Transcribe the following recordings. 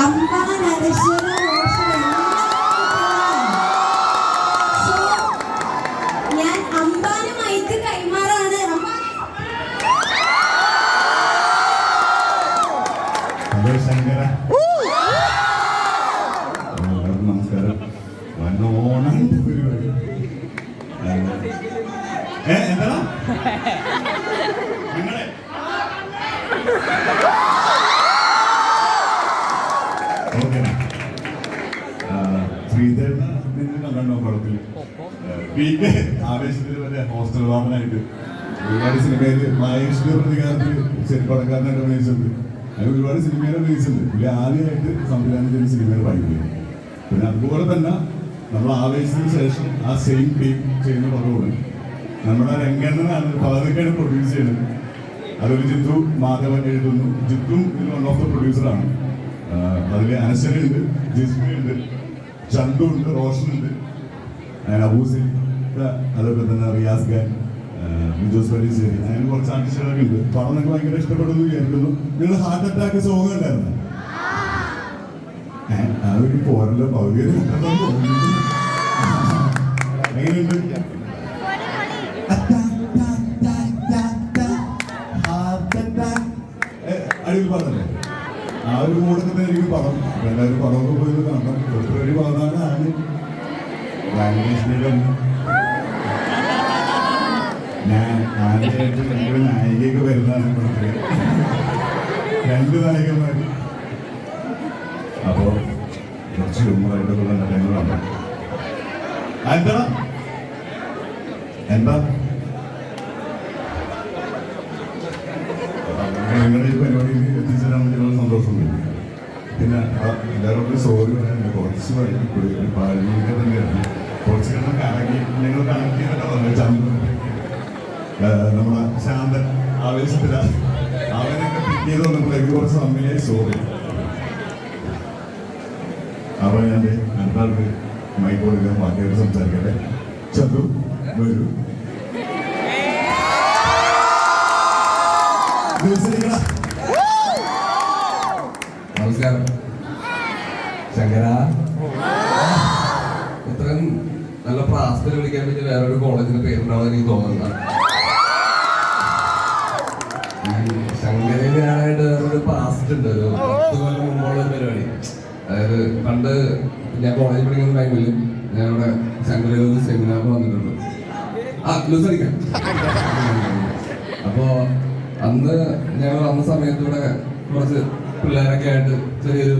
അമ്പ നരശ്വര മോഷൻ ഞാൻ അമ്പാന് മൈക്ക് കൈമാറാണ് ഹലോ ശങ്കര നമസ്കാരം വന്നോണം പരിപാടി എന്താ ശ്രീധരന കണ്ടോ കുഴപ്പമില്ല പിന്നെ ആവേശത്തിൽ വരെ ഹോസ്റ്റൽ വാമനായിട്ട് ഒരുപാട് സിനിമയിൽ മഹേഷിന്റെ പ്രതികാരത്തിൽ ചെറുപ്പടക്കാരനായിട്ട് അഭിനയിച്ചിട്ടുണ്ട്. അങ്ങനെ ഒരുപാട് സിനിമയിൽ അഭിനയിച്ചിട്ടുണ്ട്. പുള്ളി ആദ്യമായിട്ട് സംവിധാനം ചെയ്ത സിനിമയിൽ ഭയങ്കര പിന്നെ അതുപോലെ തന്നെ നമ്മൾ ആവേശത്തിന് ശേഷം ആ സെയിം ടീം ചെയ്യുന്ന പടമാണ്. നമ്മുടെ രംഗണ്ണനാണ് പാതക്കാട് പ്രൊഡ്യൂസ് ചെയ്യുന്നത് അതൊരു ജിത്തു മാധവൻ എഴുതുന്നു. ജിത്തും ഇതിൽ വൺ ഓഫ് ദ പ്രൊഡ്യൂസറാണ് അതിൽ അനശ്വരുണ്ട് ജിസ്മിയുണ്ട്. ചന്തു ഉണ്ട് റോഷൻ ഉണ്ട് അങ്ങനെ അബൂസിൽ. അതേപോലെ തന്നെ റിയാസ് ഖാൻ മിജോസ് പരീശ്ശേരി അങ്ങനെ കുറച്ച് ആർട്ടിസ്റ്റുകളൊക്കെ ഉണ്ട്. പടം നിങ്ങൾക്ക് ഭയങ്കര ഇഷ്ടപ്പെടുന്നു കേൾക്കുന്നു നിങ്ങൾ ഹാർട്ട് അറ്റാക്ക് സോങ് ഉണ്ടായിരുന്നു അതൊരു പോരല്ലോ തോന്നുന്നു. എങ്ങനെയുണ്ട്? അടിയിൽ പറഞ്ഞല്ലേ ആ ഒരു മൂടൊക്കെ തന്നെ എനിക്ക് പടം. എല്ലാവരും പടമൊക്കെ പോയത് കാണണം ഫെബ്രുവരി പതിനാലാണ് ലാംഗ്വേജ് മീഡിയം ഞാൻ ആദ്യമായിട്ട് രണ്ട് നായികയൊക്കെ വരുന്നതാണ് രണ്ട് നായികന്മാർ അപ്പോ കുറച്ച് ഹ്യൂമറായിട്ടൊക്കെ ഉള്ള എന്താ എന്താ? പിന്നെ എല്ലാവരും സോറി പറയാനുണ്ട് കുറച്ച് വഴി പോയി ഒരു തന്നെയാണ് കുറച്ച് കിടന്ന് കറങ്ങി ഞങ്ങൾ കണക്ട് ചെയ്തിട്ടാ പറഞ്ഞത് ചന്ദ്രൻ നമ്മുടെ ശാന്തൻ ആവേശത്തില. അവനൊക്കെ പിക്ക് ചെയ്ത് വന്നപ്പോഴേക്ക് കുറച്ച് സമയമായി സോറി അപ്പൊ ഞാൻ അടുത്താൾക്ക് അടുത്ത ആൾക്ക് മൈക്ക് കൊടുക്കാൻ ബാക്കിയായിട്ട് സംസാരിക്കട്ടെ. ചന്ദ്രു വരൂ. ശങ്കര ഇത്രയും നല്ല പ്രാസ്തൽ വിളിക്കാൻ പറ്റിയ വേറൊരു കോളേജിന്റെ പേരുണ്ടാവും എനിക്ക് തോന്നുന്നില്ല ഈ ശങ്കരന് ഞാനായിട്ട് വേറൊരു പാസ്റ്റ് ഉണ്ട്. ഒരു പത്ത് കൊല്ലം മുമ്പുള്ള ഒരു പരിപാടി. അതായത് പണ്ട് ഞാൻ കോളേജിൽ പഠിക്കുന്ന ടൈമിൽ ഞാൻ അവിടെ ശങ്കരയിൽ ഒരു സെമിനാറിന് വന്നിട്ടുണ്ട്. ആ ലൂസ് അടിക്കാം അപ്പോ അന്ന് ഞങ്ങൾ വന്ന സമയത്ത് ഇവിടെ കുറച്ച് പിള്ളേരൊക്കെ ആയിട്ട് ചെറിയൊരു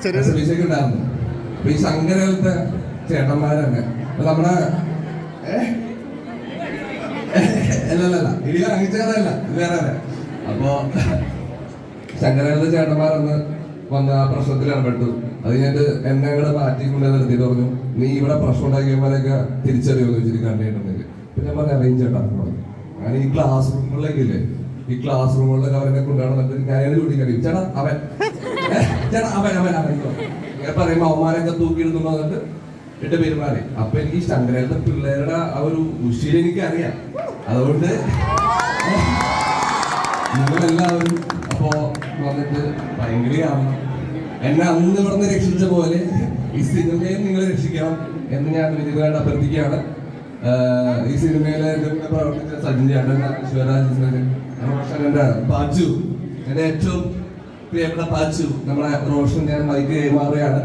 ഈ ശങ്കരത്തെ ചേട്ടന്മാരന്നെ നമ്മുടെ അല്ലല്ല അല്ല അല്ല അല്ല. ഇടി വാങ്ങിച്ചതല്ല വേറെ അപ്പോ ശങ്കരത്തെ ചേട്ടന്മാരന്ന് വന്ന് ആ പ്രശ്നത്തിൽ ഇടപെട്ടു. അത് കഴിഞ്ഞിട്ട് എന്നെ അങ്ങോട്ട് മാറ്റി കൊണ്ട് നിർത്തി പറഞ്ഞു. നീ ഇവിടെ പ്രശ്നം ഉണ്ടാക്കിയപ്പോഴൊക്കെ തിരിച്ചറിയുമെന്ന് വെച്ചിട്ട് കണ്ടിട്ടുണ്ടെങ്കിൽ. പിന്നെ പറഞ്ഞ അറേഞ്ച് എന്ന് പറഞ്ഞു. അങ്ങനെ ഈ ക്ലാസ് റൂമുകളിലേക്കില്ലേ ഈ ക്ലാസ് റൂമുകളിലൊക്കെ അവരെ കൊണ്ടാണ് ഞാൻ ചോദിക്കാൻ ചേട്ടാ അവൻ. ചേട്ടാ അവൻ അവൻ അവൻ ഇങ്ങനെ പറയുമ്പോ അവന്മാരൊക്കെ തൂക്കിയിടുന്നു എന്റെ എട്ട് പെരുമാറി അപ്പൊ എനിക്ക് ഈ ശങ്കരത്തെ പിള്ളേരുടെ ആ ഒരു ഉശീല എനിക്ക് അറിയാം അതുകൊണ്ട് നിങ്ങളെല്ലാവരും അപ്പോ വന്നിട്ട് ഭയങ്കരമാണ് എന്നെ അന്ന് ഇവിടുന്ന് രക്ഷിച്ച പോലെ ഈ സിനിമയും നിങ്ങൾ രക്ഷിക്കണം എന്ന് ഞാൻ വിധികളായിട്ട് അഭ്യർത്ഥിക്കുകയാണ്. ഈ സിനിമയിലെ പ്രവർത്തിച്ച സജിൻ ചേട്ടൻ ശിവരാജ് ബാജു. എന്റെ ഏറ്റവും പ്രിയപ്പെട്ട പാച്ചു നമ്മളെ റോഷൻ ഞാൻ മൈക്ക് കൈമാറുകയാണ്